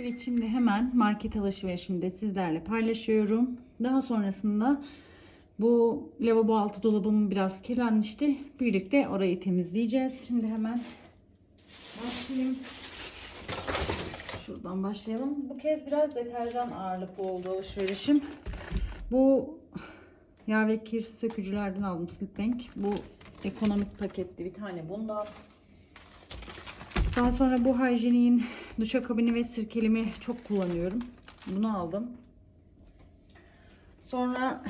Evet şimdi hemen market alışverişimi de sizlerle paylaşıyorum. Daha sonrasında bu lavabo altı dolabım biraz kirlenmişti. Birlikte orayı temizleyeceğiz. Şimdi hemen başlayayım. Şuradan başlayalım. Bu kez biraz deterjan ağırlıklı oldu alışverişim. Bu yağ ve kir sökücülerden aldım Slipbank. Bu ekonomik paketli bir tane bundan. Daha sonra bu hijyenin duşakabini ve sirkelimi çok kullanıyorum. Bunu aldım. Sonra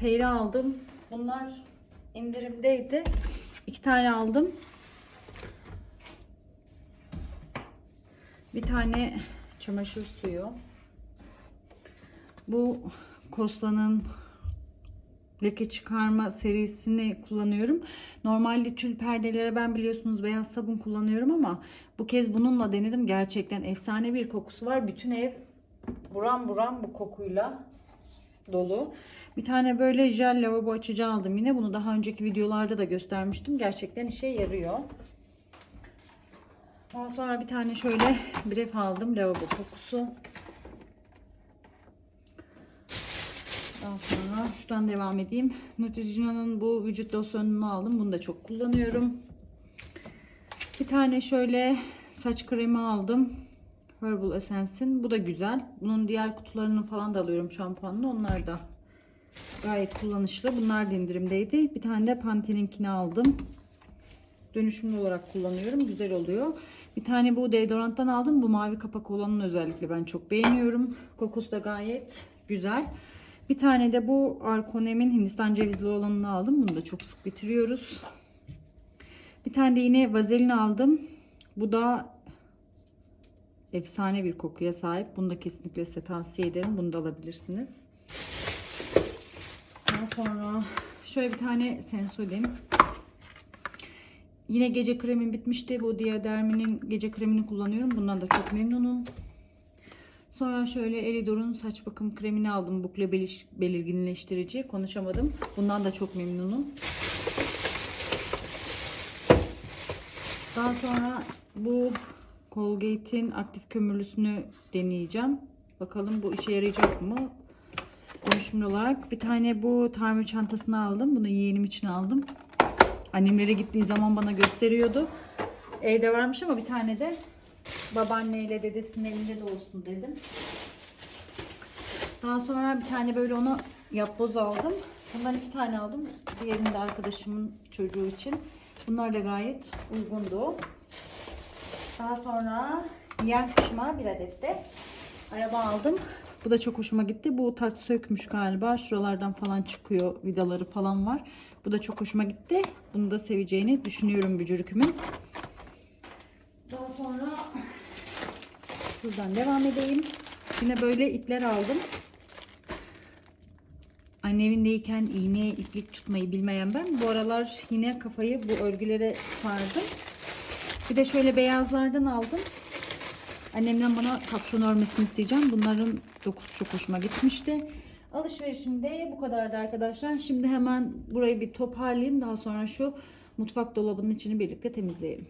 peyri aldım. Bunlar indirimdeydi. İki tane aldım. Bir tane çamaşır suyu. Bu Kosta'nın leke çıkarma serisini kullanıyorum. Normalde tül perdelere ben biliyorsunuz beyaz sabun kullanıyorum ama bu kez bununla denedim. Gerçekten efsane bir kokusu var. Bütün ev buram buram bu kokuyla dolu. Bir tane böyle jel lavabo açıcı aldım yine. Bunu daha önceki videolarda da göstermiştim. Gerçekten işe yarıyor. Daha sonra bir tane şöyle bref aldım. Lavabo kokusu. Daha sonra şuradan devam edeyim. Neutrogena'nın bu vücut losyonunu aldım. Bunu da çok kullanıyorum. Bir tane şöyle saç kremi aldım. Herbal Essence'in. Bu da güzel. Bunun diğer kutularını falan da alıyorum şampuanını. Onlar da gayet kullanışlı. Bunlar da indirimdeydi. Bir tane de Pantene'inkini aldım. Dönüşümlü olarak kullanıyorum. Güzel oluyor. Bir tane bu deodoranttan aldım. Bu mavi kapak olanın özellikle ben çok beğeniyorum. Kokusu da gayet güzel. Bir tane de bu Arkonem'in Hindistan cevizli olanını aldım. Bunu da çok sık bitiriyoruz. Bir tane de yine vazelin aldım. Bu da efsane bir kokuya sahip. Bunu da kesinlikle size tavsiye ederim. Bunu da alabilirsiniz. Daha sonra şöyle bir tane Sensodyne. Yine gece kremim bitmişti. Bu Diadermi'nin gece kremini kullanıyorum. Bundan da çok memnunum. Sonra şöyle Elidor'un saç bakım kremini aldım. Bukle belirginleştirici. Konuşamadım. Bundan da çok memnunum. Daha sonra bu Colgate'in aktif kömürlüsünü deneyeceğim. Bakalım bu işe yarayacak mı? Dönüşümlü olarak bir tane bu tamir çantasını aldım. Bunu yeğenim için aldım. Annemlere gittiği zaman bana gösteriyordu. Evde varmış ama bir tane de babaanneyle dedesinin elinde de olsun dedim. Daha sonra bir tane böyle onu yapboz aldım. Bundan iki tane aldım. Diğerini de arkadaşımın çocuğu için. Bunlar da gayet uygundu. Daha sonra yer kuşuma bir adet de araba aldım. Bu da çok hoşuma gitti. Bu taç sökmüş galiba. Şuralardan falan çıkıyor. Vidaları falan var. Bu da çok hoşuma gitti. Bunu da seveceğini düşünüyorum bücürükümün. Daha sonra şuradan devam edeyim. Yine böyle ipler aldım. Anne evindeyken iğne iplik tutmayı bilmeyen ben. Bu aralar yine kafayı bu örgülere sardım. Bir de şöyle beyazlardan aldım. Annemden bana kapşon örmesini isteyeceğim. Bunların dokusu çok hoşuma gitmişti. Alışverişim de bu kadardı arkadaşlar. Şimdi hemen burayı bir toparlayayım. Daha sonra şu mutfak dolabının içini birlikte temizleyelim.